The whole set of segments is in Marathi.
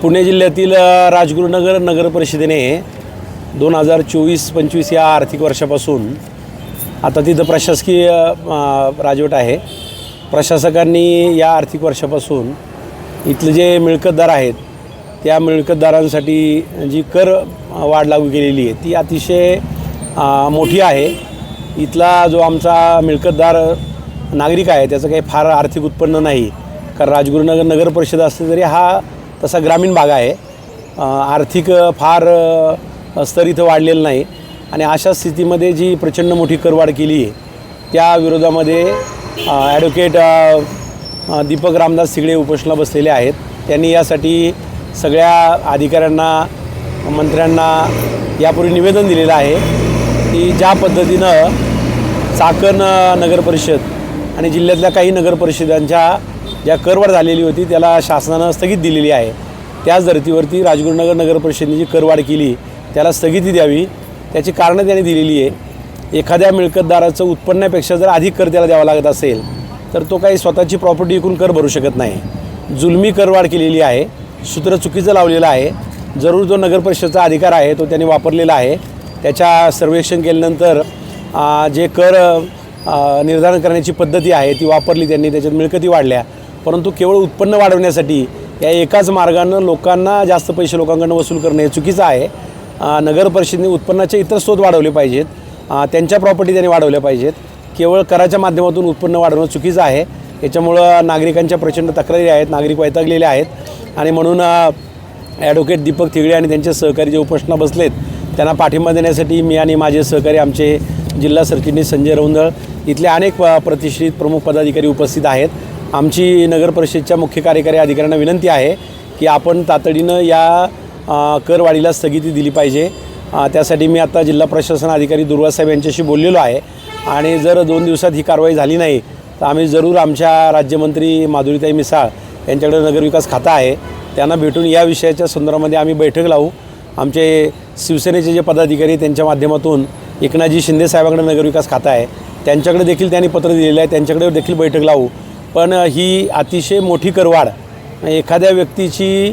पुणे जिल्ह्यातील राजगुरुनगर नगर परिषदेने दोन हजार चोवीस पंचवीस या आर्थिक वर्षापासून आता तिथं प्रशासकीय राजवट आहे. प्रशासकांनी या आर्थिक वर्षापासून इथले जे मिळकतदार आहेत त्या मिळकतदारांसाठी जी कर वाढ लागू केलेली आहे ती अतिशय मोठी आहे. इथला जो आमचा मिळकतदार नागरिक आहे त्याचं काही फार आर्थिक उत्पन्न नाही. कारण राजगुरुनगर नगर परिषद असली तरी हा तसा ग्रामीण भाग आहे. आर्थिक फार स्तर इथं वाढलेलं नाही. आणि अशा स्थितीमध्ये जी प्रचंड मोठी करवाढ केली आहे त्या विरोधामध्ये ॲडव्होकेट दीपक रामदास सिगडे उपोषणाला बसलेले आहेत. त्यांनी यासाठी सगळ्या अधिकाऱ्यांना मंत्र्यांना यापूर्वी निवेदन दिलेलं आहे की ज्या पद्धतीनं चाकण नगरपरिषद आणि जिल्ह्यातल्या काही नगरपरिषदांच्या ज्या करवाढ झालेली होती त्याला शासनानं स्थगित दिलेली आहे. त्याच धर्तीवरती राजगुरुनगर नगर परिषदेने जी करवाढ केली त्याला स्थगिती द्यावी. त्याची कारणं त्याने दिलेली आहे. एखाद्या मिळकतदाराचं उत्पन्नापेक्षा जर अधिक कर त्याला द्यावा लागत असेल तर तो काही स्वतःची प्रॉपर्टी विकून कर भरू शकत नाही. जुलमी करवाढ केलेली आहे सूत्र चुकीचं लावलेलं आहे. जरूर जो नगर परिषदेचा अधिकार आहे तो त्याने वापरलेला आहे. त्याच्या सर्वेक्षण केल्यानंतर जे कर निर्धारण करण्याची पद्धती आहे ती वापरली त्यांनी. त्याच्यात मिळकती वाढल्या. परंतु केवळ उत्पन्न वाढवण्यासाठी या एकाच मार्गानं लोकांना जास्त पैसे लोकांकडून वसूल करणं हे चुकीचं आहे. नगर परिषदेने उत्पन्नाचे इतर स्रोत वाढवले पाहिजेत. त्यांच्या प्रॉपर्टी त्यांनी वाढवल्या पाहिजेत. केवळ कराच्या माध्यमातून उत्पन्न वाढवणं चुकीचं आहे. याच्यामुळं नागरिकांच्या प्रचंड तक्रारी आहेत नागरिक वैतागलेले आहेत. आणि म्हणून ॲडव्होकेट दीपक थिगळे आणि त्यांचे सहकारी जे उपोषणा बसलेत त्यांना पाठिंबा देण्यासाठी मी आणि माझे सहकारी आमचे जिल्हा सरचिटणीस संजय रौंदळ इथले अनेक प्रतिष्ठित प्रमुख पदाधिकारी उपस्थित आहेत. आमची नगर परिषदच्या मुख्य कार्यकारी अधिकाऱ्यांना विनंती आहे की आपण तातडीनं या करवाढीला स्थगिती दिली पाहिजे. त्यासाठी मी आता जिल्हा प्रशासन अधिकारी दुर्वा साहेब यांच्याशी बोललेलो आहे. आणि जर दोन दिवसात ही कारवाई झाली नाही तर आम्ही जरूर आमच्या राज्यमंत्री माधुरीताई मिसाळ यांच्याकडे नगरविकास खातं आहे. त्यांना भेटून या विषयाच्या संदर्भामध्ये आम्ही बैठक लावू. आमचे शिवसेनेचे जे पदाधिकारी त्यांच्या माध्यमातून एकनाथजी शिंदे साहेबांकडे नगरविकास खातं आहे. त्यांच्याकडे देखील त्यांनी पत्र दिलेलं आहे. त्यांच्याकडे देखील बैठक लावू. पण ही अतिशय मोठी करवाढ. एखाद्या व्यक्तीची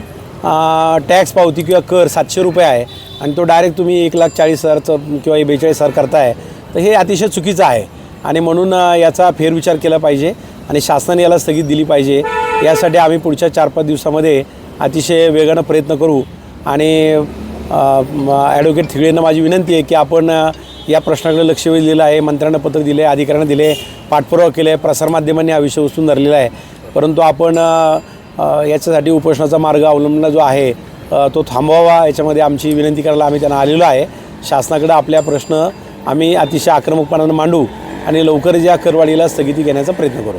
टॅक्स पावती किंवा कर सातशे रुपये आहे आणि तो डायरेक्ट तुम्ही एक लाख चाळीस हजारचं किंवा बेचाळीस हजार करताय तर हे अतिशय चुकीचं आहे. आणि म्हणून याचा फेरविचार केला पाहिजे आणि शासनाने याला स्थगित दिली पाहिजे. यासाठी आम्ही पुढच्या चार पाच दिवसामध्ये अतिशय वेगानं प्रयत्न करू. आणि ॲडव्होकेट थिगळेंना माझी विनंती आहे की आपण या प्रश्नाकडे लक्ष दिलं आहे. मंत्र्यांना पत्र दिले अधिकाऱ्यांना दिले पाठपुरावा केले प्रसारमाध्यमांनी हा विषय उचलून धरलेला आहे. परंतु आपण याच्यासाठी उपोषणाचा मार्ग अवलंबणं जो आहे तो थांबवावा. याच्यामध्ये आमची विनंती करायला आम्ही त्यांना आलेलो आहे. शासनाकडे आपल्या प्रश्न आम्ही अतिशय आक्रमकपणानं मांडू आणि लवकर या करवाढीला स्थगिती घेण्याचा प्रयत्न करू.